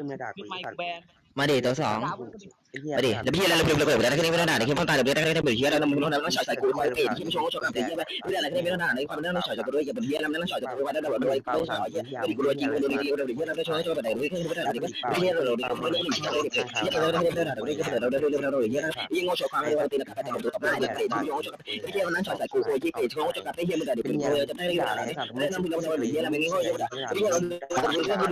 ขึ้นไม่ได้ขึ้นไมค์แบนมาดิตัวสองไอ้เหี้ยมาดิแล้วพี่อะไรเราเปลี่ยนเปลี่ยนไปแล้วที่นี่ไม่ต้องด่าที่พ่อตายเราเปลี่ยนได้ได้เปลี่ยนเฮียแล้วมึงต้องต้องฉายใส่กูไปเปลี่ยนที่ไม่ชงก็ชกกับเฮียไปไม่ได้อะไรที่ไม่ต้องด่าในความไม่ต้องฉายใส่กูด้วยอย่าเป็นเฮียแล้วไม่ต้องฉายใส่กูไปได้แต่ว่าด้วยกูฉายเฮียไม่ดีกูด้วยจริงกูด้วยดีกูด้วยเฮียแล้วไม่ชงก็ชกกับไหนด้วยที่ไม่ได้ด่าดิไม่เฮียเราดิไม่ได้ไม่ได้เฮียเราได้ได้ด่าด้วยก็ได้เราได้เราได้เราเฮียยิ่งงอชกความไม่ว่าตีนะแต่แต่ตัวต่อไปเนี่ยเปลี่ยนที่ชงก็ชกกับเฮียมันนั้นฉายใส่กูโอ้ยเปลี่ยนชงก็ชกกับเฮียมันได้ดิเป็นเฮียจะได้ด่าอะไรแล้วนั่งมึงเราเราเฮียแล้วไม่งี้ก็จะด่าเฮียเรา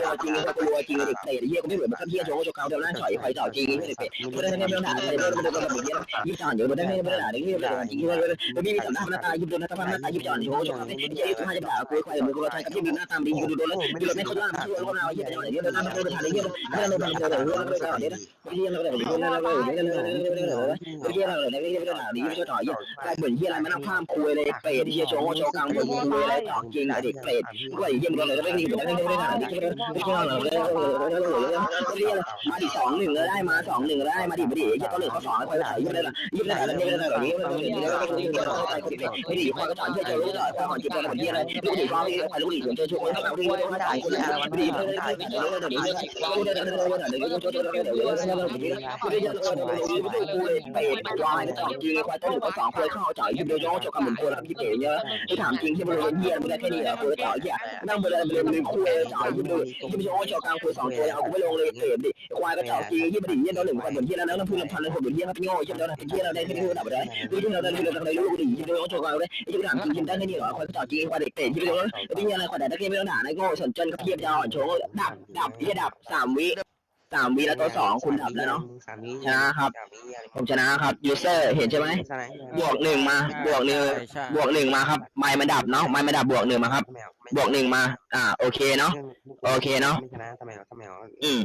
เราจริงเรากลัวจริงเด็กเตะเฮียก็ไม่เหมือนมันเฮียชงก็ชกเขาเดี๋ยวอยถอยต่อจริงไม่ได้เป็นไม่ได้ไม่ต้ถามไม่ต้อไม่ต้องแบบนี้ยิบจอนอยู่ไม่ได้ไม่ได้ด่าอย่างนี้ด่าจราไม่มีสำนักหน้าตายิบโดนหน้าตาหน้าตายิบจอนโอ้ยไอ้ยี่ห้าจะด่าคุยคุยมึงก็ใช้กับที่มีหน้าตามดีอยู่โดนแล้วอยู่ไม่เข้าใจไม่เข้าใจยี่ห้อนเนี่ยโดนหน้าโดนหน้าเนี่ยไม่ได้โดนหน้าโดนหน้าไม่ได้โดนหน้าเนี่ยยี่ห้ออะไรโดนหน้าเลยไม่ได้โดนหน้าไม่ได้โดนหน้ายี่ห้ออะไรไม่ได้โดนหน้ายี่ห้อต่อยี่ห้อเหมือนยี่อะไรมันนั่งข้ามคุยเลยเปรตยี่โชว์โชว์กลางบนคุยอะไรต่อจริงไอ้เด็กเปรตด้วยยี่ห้ออะไรไม่ได้โดนหน้าไม่ได้โดนหน้ายี่ห้ออะไรไม่ได้โดนหน้าไม่ได้โดนหน้าไม่ได้ด่าดีไม่ใช่ต่อเหี้ยกลายเหมือนเหี้ยอะไรมันเอาข้ามคุยเลยเป็ดเหี้ยโชว์โชว์กลางบนคุยอะไรต่อจริงไอเด็กเป็ดกูไอ้เหี้ยมึงเลยไม่ได้ไม่ได้ไม่ได้ด่าดีไม่ได้ไม่ได้เราเลยเรียกมาดิสองหนึ่งเลยได้มาสองหนึ่งได้มาดิมาดิเหี้ยตัวเหลือเขาสองไปไหนยี่ไม่ได้ยี่ไม่ได้แล้วยี่ไม่ได้แบบนี้ไม่ได้ไม่ได้ไม่ดีควายก็จ่ายเหี้ยเจอรู้จ่ายควายมันจิตใจแบบเหี้ยอะไรลูกดิควายควายลูกดิเจอช่วยเขาดีไม่ได้คนอะไมันดีไม่ได้ไม่ได้ไม่ได้ไม่ได้ไม่ได้ไม่ได้ไม่ได้ไม่ได้ไม่ได้ไม่ได้ไม่ได้ไม่ได้ไม่ได้กูเลยเป็ดควายสองจริงควายตัวหนึ่งสองควายเข้าจ่ายยี่เดียวย้อนจบกับเหมือนตัวแล้วพี่เก๋เนี่ยที่ถามจริงที่มันเป็นเหี้ยมันได้แค่นี้เหรอกูจ่ายเหี้ยนั่งบนอะไรบนเลยคุยจ่ายยี่เดียวยี่ไม่ย้อนจบกลางคุยสองตัวเอากูไม่ลงเลยเป็ดดิควายก็จ่ายจริงยี่ไม่ดีเหี้ยตัวหนึ่งคนเหมือนเหี้ยแล้วแล้วพูดลำพันเลยผมเนี่ยคือยี่ปีเนี่ยเราหนึ่งมือนยี่แล้วนะเราพูดลำพันเรามเดือนยี่เราเป็นโง่ยี่เราเป็นยี่เราได้ที่เราดับได้ยี่เราได้ที่เราทำอะไรรู้ดียี่เราโชว์เราได้ยี่เราทำจริงได้แค่นี้หรอคนต่อจริงคเด็กเตะที่เราเป็นยังไงคนแต่ตะเกียบไม่ต้องด่านะโง่สจนกับเพียบจะอ่อนโชว์ดับดับยี่ดับสามวิสามวิแล้วตัวสองคุณดับแล้วเนาะชนะครับผมชนะครับยูเซอร์เห็นใช่ไหมบวกหนึ่งมาบวกหนึ่งบวกหนึ่งมาครับไม้มันดับเนาะไม้มันดับ บวกหนึ่งมาครับ บวกหนึ่งมา อ่า โอเคเนาะ โอเคเนาะ ไม่ชนะทำไมทำไมอืม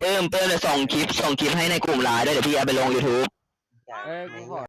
เพิ่มเพิ่มเลยส่งคลิป ส่งคลิปให้ในกลุ่มไลน์ด้วยเดี๋ยวพี่เอาไปลง YouTube เออกูขอ